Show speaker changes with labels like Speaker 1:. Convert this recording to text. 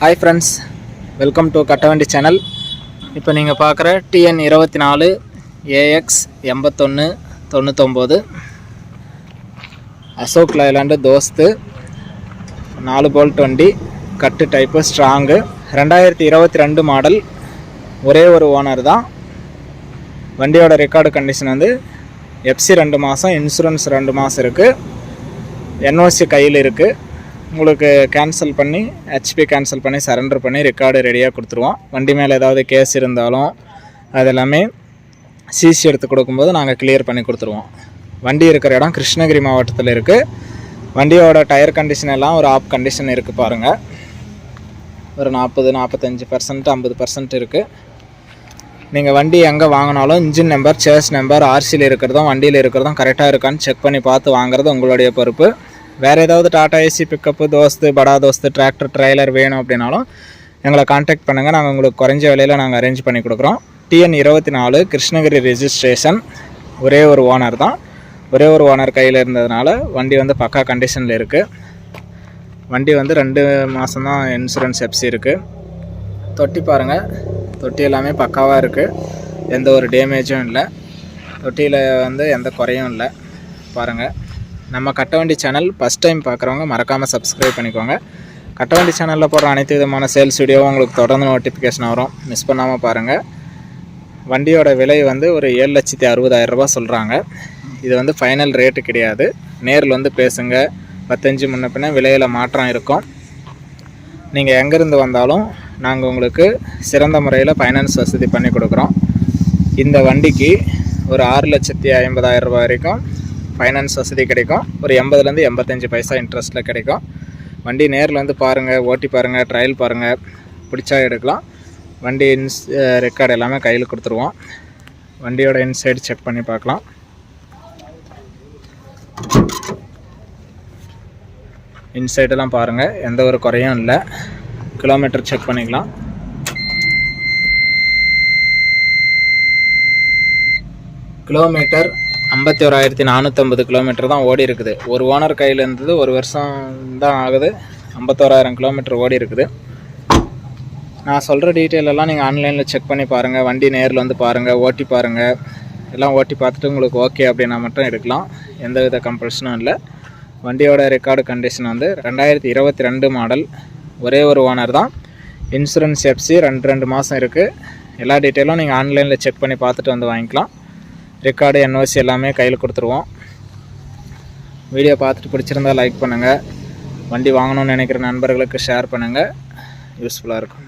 Speaker 1: Hi friends welcome to Kattavandi channel இப்போ நீங்கள் பார்க்குற டிஎன் இருபத்தி நாலு ஏஎக்ஸ் எண்பத்தொன்று தொண்ணூத்தொம்போது அசோக் லைலாண்டு தோஸ்து நாலு போல்ட் வண்டி கட்டு டைப்பு ஸ்ட்ராங்கு ரெண்டாயிரத்தி இருபத்தி ரெண்டு மாடல் ஒரே ஒரு ஓனர் தான். வண்டியோட ரெக்கார்டு கண்டிஷன் வந்து எஃப்சி ரெண்டு மாதம் இன்சூரன்ஸ் ரெண்டு மாதம் இருக்குது என்ஓசி கையில் இருக்குது உங்களுக்கு கேன்சல் பண்ணி ஹெச்பி கேன்சல் பண்ணி சரண்டர் பண்ணி ரெக்கார்டு ரெடியாக கொடுத்துருவோம். வண்டி மேலே ஏதாவது கேஸ் இருந்தாலும் அது எல்லாமே சிசி எடுத்து கொடுக்கும்போது நாங்கள் கிளியர் பண்ணி கொடுத்துருவோம். வண்டி இருக்கிற இடம் கிருஷ்ணகிரி மாவட்டத்தில் இருக்குது வண்டியோட டயர் கண்டிஷன் எல்லாம் ஒரு ஆப் கண்டிஷன் இருக்குது பாருங்கள் ஒரு நாற்பது நாற்பத்தஞ்சு பர்சன்ட் ஐம்பது பர்சன்ட் இருக்குது நீங்கள் வண்டி எங்கே வாங்கினாலும் இன்ஜின் நம்பர் சேஸ் நம்பர் ஆர்சியில் இருக்கிறதும் வண்டியில் இருக்கிறதும் கரெக்டாக இருக்கான்னு செக் பண்ணி பார்த்து வாங்குறது உங்களுடைய பொறுப்பு. வேறு ஏதாவது டாடா ஏசி பிக்கப்பு தோஸ்து படா தோஸ்து டிராக்டர் ட்ரெய்லர் வேணும் அப்படின்னாலும் எங்களை காண்டாக்ட் பண்ணுங்கள் நாங்கள் உங்களுக்கு குறைஞ்ச விலையில் நாங்கள் அரேஞ்ச் பண்ணி கொடுக்குறோம். டிஎன் இருபத்தி நாலு கிருஷ்ணகிரி ரெஜிஸ்ட்ரேஷன் ஒரே ஒரு ஓனர் தான். ஒரே ஒரு ஓனர் கையில் இருந்ததுனால வண்டி வந்து பக்கா கண்டிஷனில் இருக்குது வண்டி வந்து ரெண்டு மாதம் தான் இன்சூரன்ஸ் எப்சி இருக்குது தொட்டி பாருங்கள் தொட்டி எல்லாமே பக்காவாக இருக்குது எந்த ஒரு டேமேஜும் இல்லை. தொட்டியில் வந்து எந்த குறையும் இல்லை. பாருங்கள் நம்ம கட்டவண்டி சேனல் ஃபஸ்ட் டைம் பார்க்குறவங்க மறக்காமல் சப்ஸ்கிரைப் பண்ணிக்கோங்க. கட்டவண்டி சேனலில் போடுற அனைத்து விதமான சேல்ஸ் வீடியோவும் உங்களுக்கு தொடர்ந்து நோட்டிஃபிகேஷன் வரும். மிஸ் பண்ணாமல் பாருங்கள் வண்டியோட விலை வந்து ஒரு ஏழு லட்சத்தி அறுபதாயிரம் சொல்கிறாங்க இது வந்து ஃபைனல் ரேட்டு கிடையாது. நேரில் வந்து பேசுங்க. பத்தஞ்சு முன்ன பின்ன விலையில் மாற்றம் இருக்கும். நீங்கள் எங்கேருந்து வந்தாலும் நாங்கள் உங்களுக்கு சிறந்த முறையில் ஃபைனான்ஸ் வசதி பண்ணி கொடுக்குறோம். இந்த வண்டிக்கு ஒரு ஆறு லட்சத்தி ஐம்பதாயிரம் ரூபாய் வரைக்கும் ஃபைனான்ஸ் வசதி கிடைக்கும். ஒரு எண்பதுலேருந்து எண்பத்தஞ்சு பைசா இன்ட்ரெஸ்ட்டில் கிடைக்கும். வண்டி நேரில் வந்து பாருங்கள் ஓட்டி பாருங்கள் ட்ரையல் பாருங்கள் பிடிச்சா எடுக்கலாம். வண்டி இன்ஸ் ரெக்கார்டு எல்லாமே கையில் கொடுத்துருவோம். வண்டியோட இன்சைடு செக் பண்ணி பார்க்கலாம். இன்சைடெல்லாம் பாருங்கள் எந்த ஒரு குறையும் இல்லை. கிலோமீட்டர் செக் பண்ணிக்கலாம். கிலோமீட்டர் ஐம்பத்தி ஓராயிரத்தி நானூற்றம்பது கிலோமீட்டர் தான் ஓடி இருக்குது. ஒரு ஓனர் கையில் இருந்தது ஒரு வருஷம் தான் ஆகுது. ஐம்பத்தோராயிரம் கிலோமீட்டர் ஓடி இருக்குது. நான் சொல்கிற டீட்டெயில் எல்லாம் நீங்கள் ஆன்லைனில் செக் பண்ணி பாருங்கள் வண்டி நேரில் வந்து பாருங்கள் ஓட்டி பாருங்கள் எல்லாம் ஓட்டி பார்த்துட்டு உங்களுக்கு ஓகே அப்படின்னா மட்டும் எடுக்கலாம். எந்த வித கம்பல்ஷனும் இல்லை. வண்டியோட ரெக்கார்டு கண்டிஷன் வந்து ரெண்டாயிரத்தி இருபத்தி ரெண்டு மாடல் ஒரே ஒரு ஓனர் தான். இன்சூரன்ஸ் எஃப்சி ரெண்டு ரெண்டு மாதம் இருக்குது எல்லா டீட்டெயிலும் நீங்கள் ஆன்லைனில் செக் பண்ணி பார்த்துட்டு வந்து வாங்கிக்கலாம். ரெக்கார்டு என்ஓசி எல்லாமே கையில் கொடுத்துருவோம். வீடியோ பார்த்துட்டு பிடிச்சிருந்தா லைக் பண்ணுங்கள் வண்டி வாங்கணும்னு நினைக்கிற நண்பர்களுக்கு ஷேர் பண்ணுங்கள் யூஸ்ஃபுல்லாக இருக்கும்.